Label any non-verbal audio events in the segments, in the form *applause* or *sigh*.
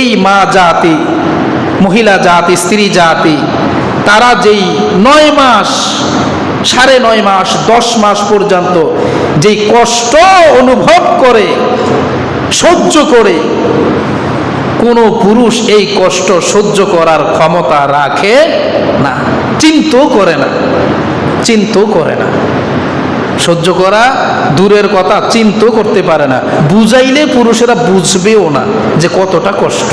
এই মা জাতি, মহিলা জাতি, স্ত্রী জাতি, তারা যেই নয় মাস, সাড়ে নয় মাস, দশ মাস পর্যন্ত যেই কষ্ট অনুভব করে, সহ্য করে, কোনো পুরুষ এই কষ্ট সহ্য করার ক্ষমতা রাখে না, চিন্তাও করে না, চিন্তাও করে না। সহ্য করা দূরের কথা চিন্তাও করতে পারে না। বুঝাইলে পুরুষেরা বুঝবেও না যে কতটা কষ্ট।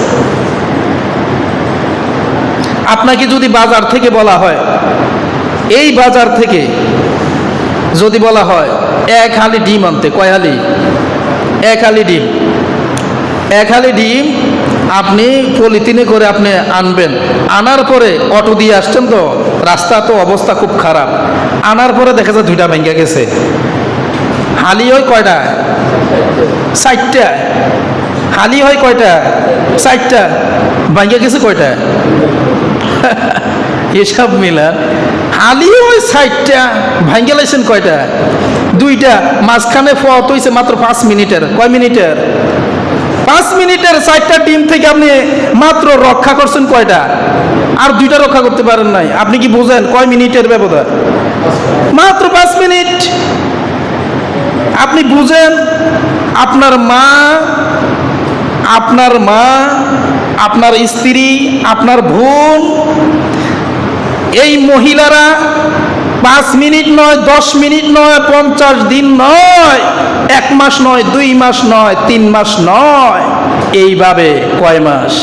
আপনাকে যদি বাজার থেকে বলা হয়, এই বাজার থেকে যদি বলা হয়, এক হালি ডিম আনতে, কয় হালি? এক হালি ডিম। এক হালি ডিম আপনি পলিথিনে করে আপনি আনবেন। আনার পরে অটো দিয়ে আসছেন তো, রাস্তা তো অবস্থা খুব খারাপ। আনার পরে দেখা যায় দুইটা ভেঙে গেছে। হালি হয় কয়টা? চারটা। হালি হয় কয়টা? চারটা। ভেঙে গেছে কয়টা? *laughs* এসব মিলান। হালি ওই সাইডটা ভাঙ্গে লাইছেন কয়টা? দুইটা। মাঝখানে ফত হইছে মাত্র পাঁচ মিনিটের। কয় মিনিটের? পাঁচ মিনিটের চারটা ডিম থেকে আপনি মাত্র রক্ষা করছেন কয়টা? আর দুইটা রক্ষা করতে পারেন নাই। আপনি কি বোঝেন কয় মিনিটের ব্যবধান? মাত্র পাঁচ মিনিট। আপনি বুঝেন আপনার মা আপনার মা, আপনার স্ত্রী, আপনার বোন, এই মহিলারা পাঁচ মিনিট নয়, দশ মিনিট নয়, পঞ্চাশ দিন নয়, এক মাস নয়, দুই মাস নয়, তিন মাস নয়। এইভাবে কয় মাস?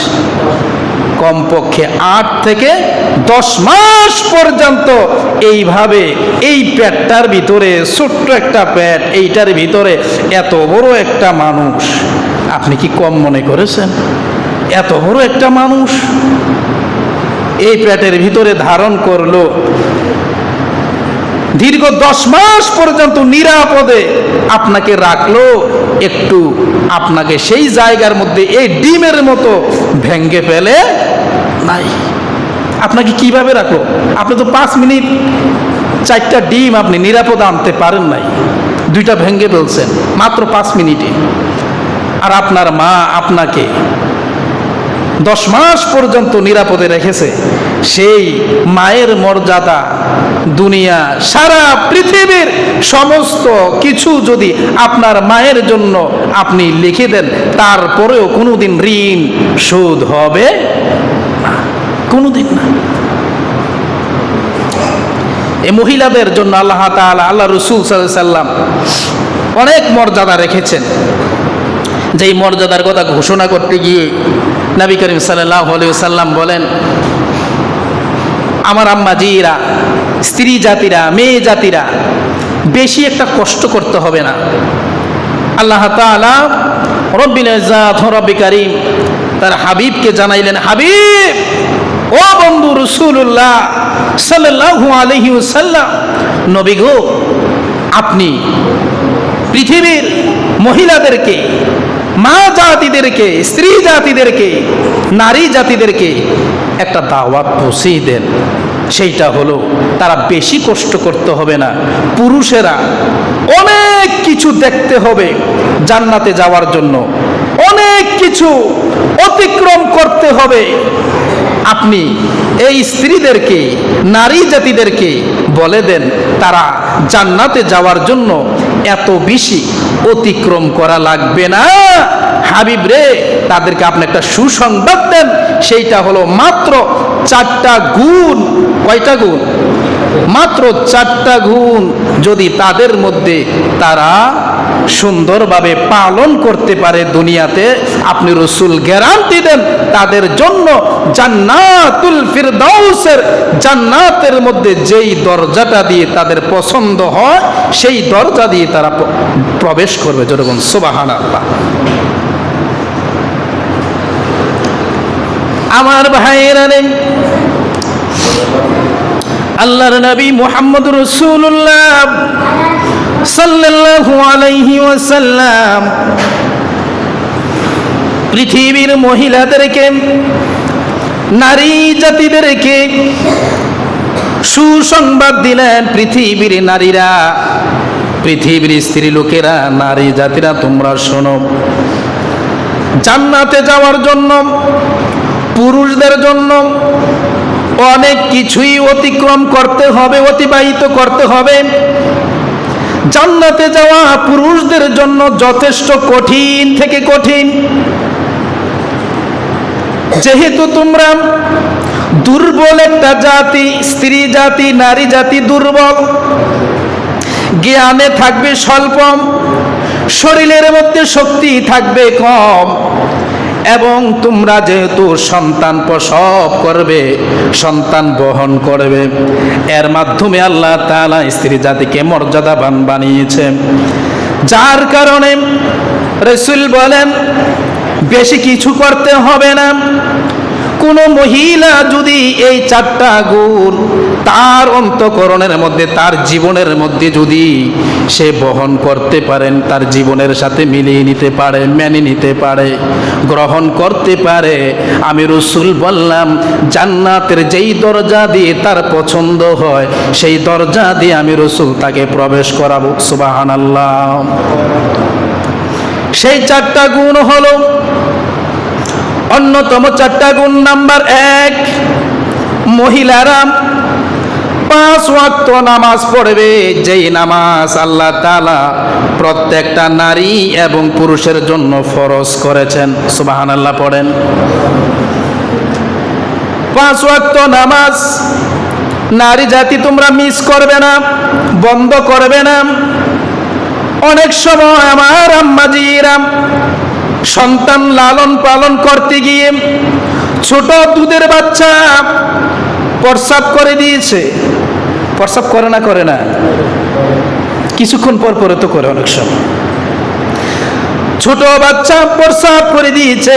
কমপক্ষে আট থেকে দশ মাস পর্যন্ত এইভাবে এই পেটটার ভিতরে, ছোট্ট একটা পেট, এইটার ভিতরে এত বড় একটা মানুষ। আপনি কি কম মনে করেছেন? এত বড় একটা মানুষ। এই পেটের ভিতরে ধারণ করল দীর্ঘ দশ মাস পর্যন্ত নিরাপদে আপনাকে রাখল, একটু আপনাকে সেই জায়গার মধ্যে এই ডিমের মতো ভেঙ্গে ফেলে নাই। আপনাকে কীভাবে রাখল? আপনি তো পাঁচ মিনিট চারটা ডিম আপনি নিরাপদে আনতে পারেন নাই। দুইটা ভেঙ্গে ফেলছেন, মাত্র পাঁচ মিনিটে। আর আপনার মা আপনাকে দশ মাস পর্যন্ত নিরাপদে রেখেছে। সেই মায়ের মর্যাদা, দুনিয়া, সারা পৃথিবীর সমস্ত কিছু যদি আপনার মায়ের জন্য আপনি লিখে দেন, তারপরেও কোনোদিন ঋণ শোধ হবে না। কোনোদিন না। এই মহিলাদের জন্য আল্লাহ তাআলা, আল্লাহ রসুল সাল্লাম অনেক মর্যাদা রেখেছেন। যেই মর্যাদার কথা ঘোষণা করতে গিয়ে নবী করিম সাল্লাহ সাল্লাম বলেন, আমার আম্মা জিরা, স্ত্রী জাতিরা, মেয়ে জাতিরা, বেশি একটা কষ্ট করতে হবে না। আল্লাহ রব্বিল রব্বি করিম তার হাবিবকে জানাইলেন, হাবিব, ও বন্ধু রসুল্লাহ সাল্লাল্লাহু আলাইহি ওয়াসাল্লাম, নবী গো, আপনি পৃথিবীর মহিলাদেরকে মা জাতিদেরকে, স্ত্রী জাতিদেরকে, নারী জাতিদেরকে একটা দাওয়াত পৌঁছেই দেন। সেইটা হলো তারা বেশি কষ্ট করতে হবে না। পুরুষেরা অনেক কিছু দেখতে হবে জান্নাতে যাওয়ার জন্য। অনেক কিছু অতিক্রম করতে হবে। আপনি এই স্ত্রীদেরকে, নারী জাতিদেরকে বলে দেন, তারা জান্নাতে যাওয়ার জন্য এত বেশি অতিক্রম করা লাগবে না। হাবিব রে, তাদেরকে আপনি একটা সুসংবাদ দেন। সেইটা হলো মাত্র চারটা গুণ। কয়টা গুণ? মাত্র চারটা গুণ যদি তাদের মধ্যে তারা সুন্দরভাবে পালন করতে পারে দুনিয়াতে, আপনি রসুল গ্যারান্টি দেন, তাদের জন্য জান্নাতুল ফিরদাউসের জান্নাতের মধ্যে যেই দরজাটা দিয়ে তাদের পছন্দ হয়, সেই দরজা দিয়ে তারা প্রবেশ করবে। যেরকম সুবাহান আল্লাহ আমার ভাইয়েরা নেই। আল্লাহর নবী মুহাম্মদ রসুল্লাহ সাল্লাল্লাহু আলাইহি ওয়াসাল্লাম। পৃথিবীর মহিলাদেরকে, নারী জাতিদেরকে সুসংবাদ দিলেন পৃথিবীর নারীরা। পৃথিবীর স্ত্রী লোকেরা, নারী জাতিরা, তোমরা শোনো। জান্নাতে যাওয়ার জন্য, পুরুষদের জন্য অনেক কিছুই অতিক্রম করতে হবে, অতিবাহিত করতে হবে। জান্নাতে যাওয়া পুরুষদের জন্য যথেষ্ট কঠিন থেকে কঠিন। যেহেতু তোমরা দুর্বল একটা জাতি, স্ত্রী জাতি, নারী জাতি, দুর্বল। জ্ঞানে থাকবে স্বল্প শরীরের মধ্যে শক্তি থাকবে কম। এবং তোমরা যেহেতু সন্তান প্রসব করবে, সন্তান বহন করবে, এর মাধ্যমে আল্লাহ তালা স্ত্রী জাতিকে মর্যাদাবান বানিয়েছে। যার কারণে রসুল বলেন, বেশি কিছু করতে হবে না। কোনো মহিলা যদি এই চারটা গুণ তার অন্তকরণের মধ্যে, তার জীবনের মধ্যে যদি সে বহন করতে পারেন, তার জীবনের সাথে মিলিয়ে নিতে পারে, মেনে নিতে পারে, গ্রহণ করতে পারে, আমি রসুল বললাম, জান্নাতের যেই দরজা দিয়ে তার পছন্দ হয়, সেই দরজা দিয়ে আমি রসুল তাকে প্রবেশ করাবো। সুবাহান আল্লাহ সেই চারটা গুণ হলো অন্যতম চারটা গুণ নাম্বার এক, মহিলারা পাঁচ ওয়াক্ত নামাজ পড়বে। যেই নামাজ আল্লাহ তাআলা প্রত্যেকটা নারী এবং পুরুষের জন্য ফরজ করেছেন। সুবাহান আল্লাহ পড়েন। পাঁচ ওয়াক্ত নামাজ, নারী জাতি তোমরা মিস করবে না, বন্ধ করবে না। অনেক সময় আমার আম্মাজিরাম সন্তান লালন পালন করতে গিয়ে ছোট দুধের বাচ্চা প্রসাব করে দিয়েছে। প্রসাব করে না করে না। কিছুক্ষণ পর পরে তো করে অনেক সময়। ছোট বাচ্চা প্রসাব করে দিয়েছে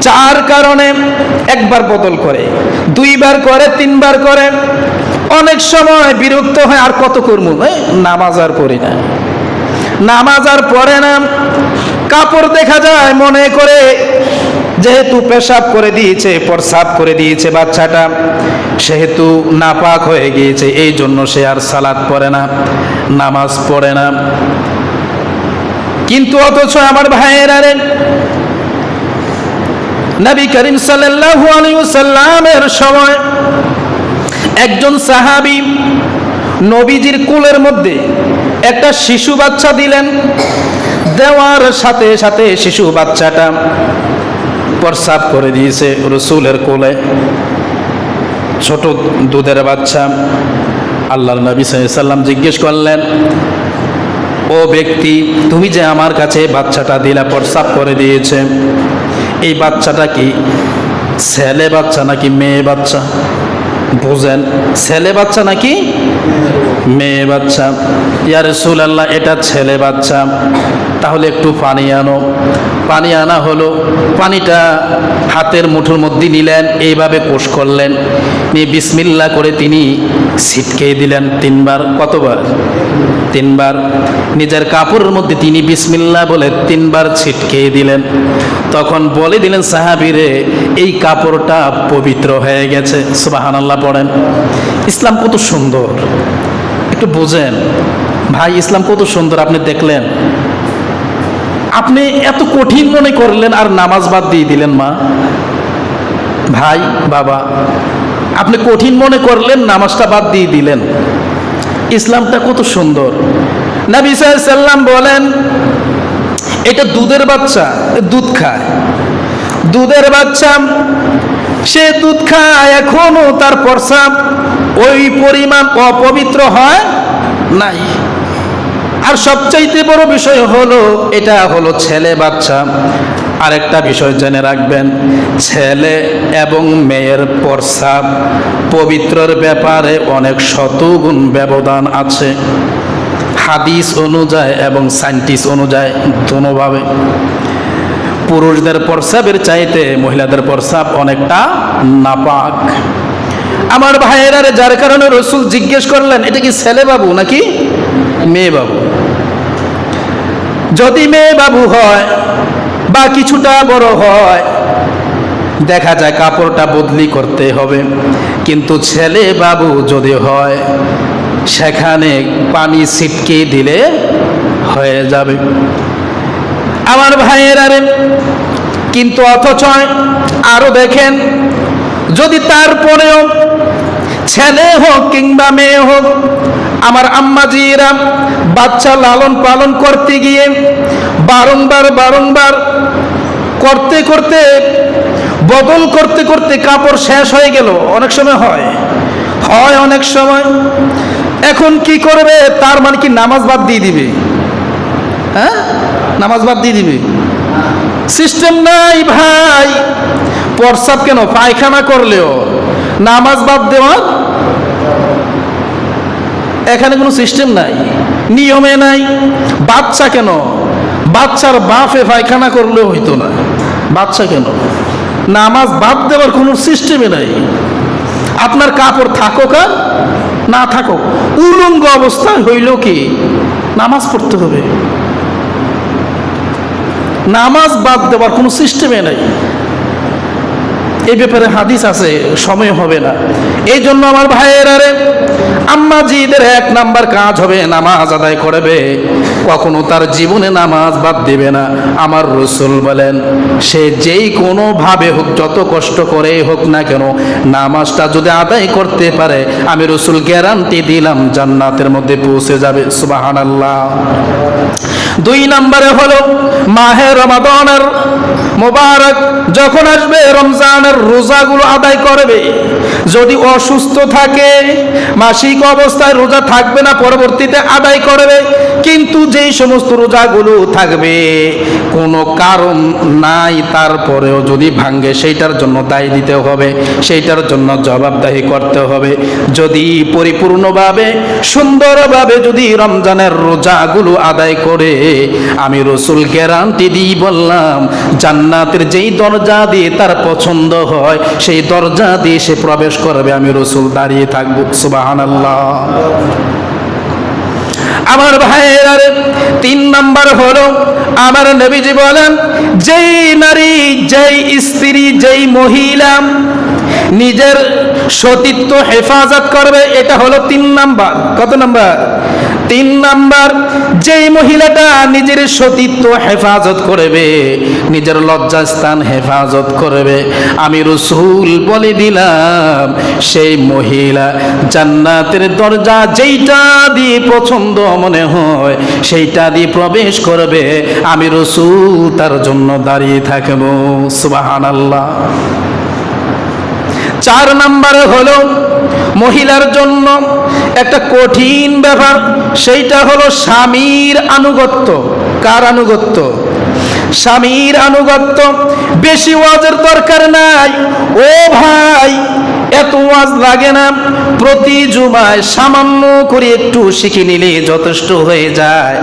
যার কারণে একবার বদল করে দুইবার করে তিনবার করে অনেক সময় বিরক্ত হয় আর কত করব? এই, নামাজ আর পড়ি না। নামাজ আর পড়ে না। কাপড় দেখা যায় মনে করে। যেহেতু পেশাব করে দিয়েছে, প্রসাব করে দিয়েছে বাচ্চাটা, সেহেতু নাপাক হয়ে গিয়েছে, এই জন্য সে আর সালাদ পড়ে না, নামাজ পড়ে না। কিন্তু অথচ আমার ভাইয়েরা নবী করিম সাল্লাল্লাহু আলাইহি সময় একজন সাহাবী নবীজির কুলের মধ্যে একটা শিশু বাচ্চা দিলেন। দেওয়ার সাথে সাথে শিশু বাচ্চাটা প্রসাব করে দিয়েছে রসুলের কোলে। ছোট দুধের বাচ্চা। আল্লাহ নবী সাল্লাম জিজ্ঞেস করলেন, ও ব্যক্তি, তুমি যে আমার কাছে বাচ্চাটা দিলা প্রসাব করে দিয়েছে, এই বাচ্চাটা কি ছেলে বাচ্চা নাকি মেয়ে বাচ্চা? বুঝেন, ছেলে বাচ্চা নাকি মেয়ে বাচ্চা? ইয়া রসুল আল্লাহ এটা ছেলে বাচ্চা। তাহলে একটু পানি আনো। পানি আনা হলো, পানিটা হাতের মুঠোর মধ্যে নিলেন, এইভাবে কোষ করলেন। নিয়ে বিসমিল্লা করে তিনি ছিটকে দিলেন তিনবার। কতবার? তিনবার। নিজের কাপড়ের মধ্যে তিনি বিসমিল্লা বলে তিনবার ছিটকে দিলেন। তখন বলে দিলেন, সাহাবিরে, এই কাপড়টা পবিত্র হয়ে গেছে। সুবাহানাল্লাহ পড়েন। ইসলাম কত সুন্দর। একটু বোঝেন। ভাই, ইসলাম কত সুন্দর, আপনি দেখলেন। আপনি এত কঠিন মনে করলেন আর নামাজ বাদ দিয়ে দিলেন, মা। ভাই, বাবা, আপনি কঠিন মনে করলেন, নামাজটা বাদ দিয়ে দিলেন। ইসলামটা কত সুন্দর। নবী সাল্লাম বলেন, এটা দুধের বাচ্চা দুধ খায়। দুধের বাচ্চা, সে দুধ খায়, এখনও তার প্রসাব ওই পরিমাণ অপবিত্র হয় নাই। আর সবচাইতে বড় বিষয় হলো, এটা হলো ছেলে বাচ্চা। আরেকটা বিষয় জেনে রাখবেন, ছেলে এবং মেয়ের প্রসাব পবিত্রর ব্যাপারে অনেক শতগুণ ব্যবধান আছে। হাদিস অনুযায়ী এবং সাইন্টিস্ট অনুযায়ী দোনোভাবে। পুরুষদের প্রসাবের চাইতে মহিলাদের প্রসাব অনেকটা নাপাক। আমার ভাইয়েরা যার কারণে রসুল জিজ্ঞেস করলেন, এটা কি ছেলে বাবু নাকি মেয়ে বাবু? যদি মেয়ে বাবু হয় বা কিছুটা বড় হয়, দেখা যায় কাপড়টা বদলি করতে হবে। কিন্তু ছেলে বাবু যদি হয়, সেখানে পানি ছিটকে দিলে হয়ে যাবে। আমার ভাইয়ের আরে কিন্তু অথচ আরও দেখেন, যদি তারপরেও ছেলে হোক কিংবা মেয়ে হোক আমার আম্মাজিরা বাচ্চা লালন পালন করতে গিয়ে বারংবার বারংবার করতে করতে, বদল করতে করতে কাপড় শেষ হয়ে গেল। অনেক সময় হয়। হয় অনেক সময়। এখন কি করবে? তার মানে কি নামাজ বাদ দিয়ে দিবে? হ্যাঁ? নামাজ বাদ দিয়ে দিবে? সিস্টেম নাই ভাই। প্রস্রাব কেন? পায়খানা করলেও। নামাজ বাদ দেওয়ার এখানে কোনো সিস্টেম নাই, নিয়মে নাই, বাচ্চা কেন? বাচ্চার বাপে পায়খানা করলেও হইতো না। বাচ্চা কেন? নামাজ বাদ দেওয়ার কোনো সিস্টেমে নাই। আপনার কাপড় থাকুক আর না থাকুক, উলঙ্গ অবস্থায় হইল কি? নামাজ পড়তে হবে। নামাজ বাদ দেওয়ার কোনো সিস্টেমে নাই। এই ব্যাপারে হাদিস আছে, সময় হবে না। এই জন্য আমার ভাইয়ের আরে আম্মা জিদের এক নাম্বার কাজ হবে নামাজ আদায় করবে। কখনো তার জীবনে নামাজ বাদ দেবে না। আমার রসুল বলেন, সে যেই কোনো ভাবে হোক, যত কষ্ট করে হোক না কেন, নামাজটা যদি আদায় করতে পারে, আমি রসুল গ্যারান্টি দিলাম, জান্নাতের মধ্যে পৌঁছে যাবে। সুবাহান আল্লাহ দুই নম্বরে হলো, মাহে রমাদনের মোবারক যখন আসবে রমজানের রোজাগুলো আদায় করবে। যদি অসুস্থ থাকে মাসিক অবস্থায় রোজা থাকবে না পরবর্তীতে আদায় করবে। কিন্তু যেই সমস্ত রোজাগুলো থাকবে, কোনো কারণ নাই, তারপরেও যদি ভাঙ্গে, সেইটার জন্য দায় দিতে হবে, সেইটার জন্য জবাবদাহি করতে হবে। যদি পরিপূর্ণভাবে, সুন্দরভাবে যদি রমজানের রোজাগুলো আদায় করে, আমি রসুল গ্যারান্টি দিই বললাম, জান্নাতের যেই দরজা দিয়ে তার পছন্দ হয়, সেই দরজা দিয়ে সে প্রবেশ করবে, আমি রসুল দাঁড়িয়ে থাকব সুবাহান আল্লাহ আমার ভাইয়ের আরে তিন নাম্বার হলো, আমার নবীজি বলেন, যেই নারী, যেই স্ত্রী, যেই মহিলা নিজের সতীত্ব হেফাজত করবে, এটা হলো তিন নাম্বার। কত নাম্বার? তিন নাম্বার, যেই মহিলাটা নিজের সতীত্ব হেফাজত করবে, নিজের লজ্জাস্থান হেফাজত করবে, আমি রসুল বলে দিলাম, সেই মহিলা জান্নাতের দরজা যেইটা দিয়ে পছন্দ মনে হয়, সেইটা দিয়ে প্রবেশ করবে, আমি রসুল তার জন্য দাঁড়িয়ে থাকব। সুবাহান আল্লাহ চার নাম্বারে হলো মহিলার জন্য একটা কঠিন ব্যাপার, সেইটা হলো স্বামীর আনুগত্য। কার আনুগত্য? স্বামীর আনুগত্য। বেশি ওয়াজের দরকার নাই। ও ভাই এত ওয়াজ লাগে না। প্রতি জুমায় সামান্য করে একটু শিখে নিলে যথেষ্ট হয়ে যায়।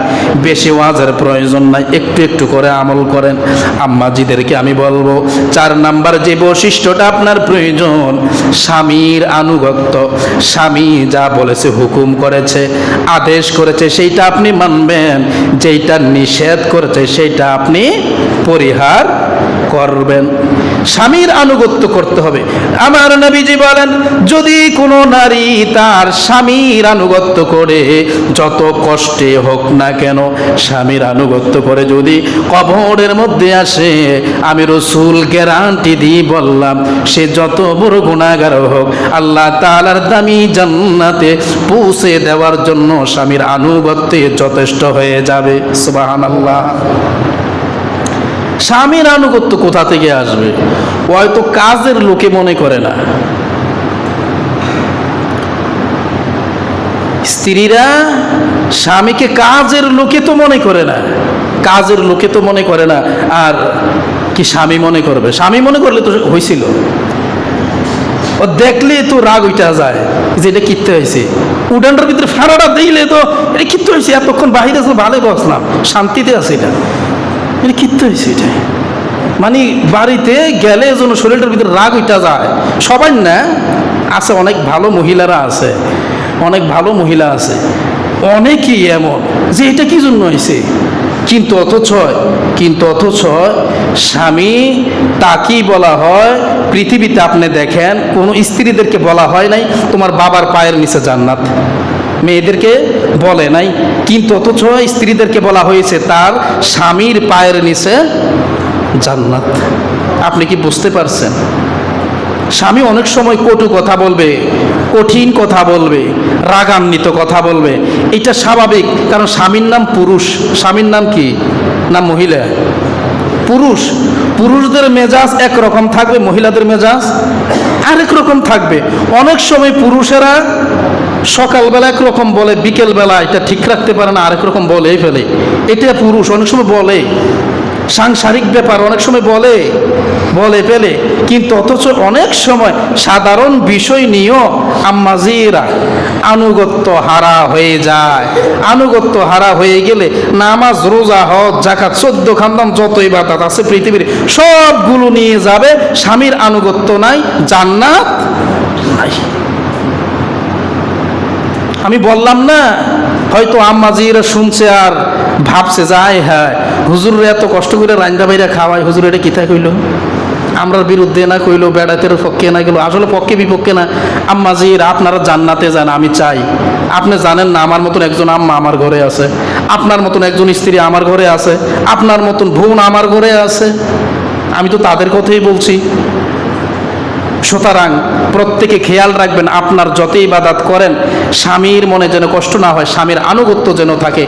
বেশি ওয়াজের প্রয়োজন নাই, একটু একটু করে আমল করেন। আম্মাজিদেরকে আমি বলব, চার নাম্বার যে বৈশিষ্ট্যটা আপনার প্রয়োজন, স্বামীর আনুগত্য। স্বামী যা বলেছে, হুকুম করেছে, আদেশ করেছে, সেইটা আপনি মানবেন। যেইটা নিষেধ করেছে, সেইটা আপনি পরিহার করবেন। স্বামীর আনুগত্য করতে হবে। আমার নবীজি বলেন, যদি কোনো নারী তার স্বামীর আনুগত্য করে, যত কষ্টে হোক না কেন, স্বামীর আনুগত্য করে যদি কবরের মধ্যে আসে, আমি রসুল গ্যারান্টি দিয়ে বললাম, সে যত বড় গুণাগার হোক, আল্লাহ তালার দামি জান্নাতে পৌঁছে দেওয়ার জন্য স্বামীর আনুগত্যে যথেষ্ট হয়ে যাবে। সুবাহান আল্লাহ স্বামীর আনুগত্য কোথা থেকে আসবে? হয়তো কাজের লোকে মনে করে না। স্ত্রীরা স্বামীকে কাজের লোকে তো মনে করে না। কাজের লোকে তো মনে করে না। আর কি স্বামী মনে করবে? স্বামী মনে করলে তো হয়েছিল ও দেখলে তো রাগ উঠা যায় যে এটা কিনতে হয়েছে উডানটার ভিতরে ফাড়াটা দিলে তো এটা কিনতে হয়েছে এতক্ষণ বাহিরে আসলে ভালো বসলাম শান্তিতে আছে এটা এটা কিনতে হয়েছে এটা? মানে বাড়িতে গেলে যেন শরীরটার ভিতরে রাগ উঠা যায়। সবাই না, আছে অনেক ভালো মহিলারা আছে, অনেক ভালো মহিলা আছে। অনেকই এমন, যে এটা কি জন্য হয়েছে কিন্তু অথচ কিন্তু অথচ স্বামী তাকেই বলা হয়, পৃথিবীতে আপনি দেখেন, কোনো স্ত্রীদেরকে বলা হয় নাই, তোমার বাবার পায়ের নিচে জান্নাত। মেয়েদেরকে বলে নাই, কিন্তু অথচ স্ত্রীদেরকে বলা হয়েছে, তার স্বামীর পায়ের নিচে জান্নাত। আপনি কি বুঝতে পারছেন? স্বামী অনেক সময় কটু কথা বলবে, কঠিন কথা বলবে, রাগান্বিত কথা বলবে। এটা স্বাভাবিক, কারণ স্বামীর নাম পুরুষ। স্বামীর নাম কি? না মহিলা। পুরুষ। পুরুষদের মেজাজ একরকম থাকবে, মহিলাদের মেজাজ আরেক রকম থাকবে। অনেক সময় পুরুষেরা সকালবেলা একরকম বলে, বিকেলবেলা এটা ঠিক রাখতে পারে না, আরেক রকম বলেই ফেলে। এটা পুরুষ অনেক সময় বলে, সাংসারিক ব্যাপার অনেক সময় বলে বলে, ফেলে। কিন্তু অথচ অনেক সময় সাধারণ বিষয় নিয়েও আম্মাজিরা আনুগত্য হারা হয়ে যায়। আনুগত্য হারা হয়ে গেলে নামাজ, রোজা, হজ জাকাত চোদ্দ খান্দাম যত ইবাদত আছে পৃথিবীর সবগুলো নিয়ে যাবে, স্বামীর আনুগত্য নাই, জান্নাত নাই। আমি বললাম না, হয়তো আম্মাজিরা শুনছে আর ভাবছে যায় হ্যাঁ হুজুরে এত কষ্ট করে রান্না বাইরা খাওয়ায়, হুজুর এটা কিতা কইল? আমরার বিরুদ্ধে না কইলো, বেড়াতের পক্ষে না গেল আসলে পক্ষে বিপক্ষে না। আম্মাজির, আপনারা জান্নাতে যান, আমি চাই। আপনি জানেন না, আমার মতন একজন আম্মা আমার ঘরে আছে। আপনার মতন একজন স্ত্রী আমার ঘরে আছে। আপনার মতন বোন আমার ঘরে আছে। আমি তো তাদের কথাই বলছি। সুতরাং প্রত্যেকে খেয়াল রাখবেন, আপনার যতই ইবাদাত করেন, স্বামীর মনে যেন কষ্ট না হয়, স্বামীর আনুগত্য যেন থাকে।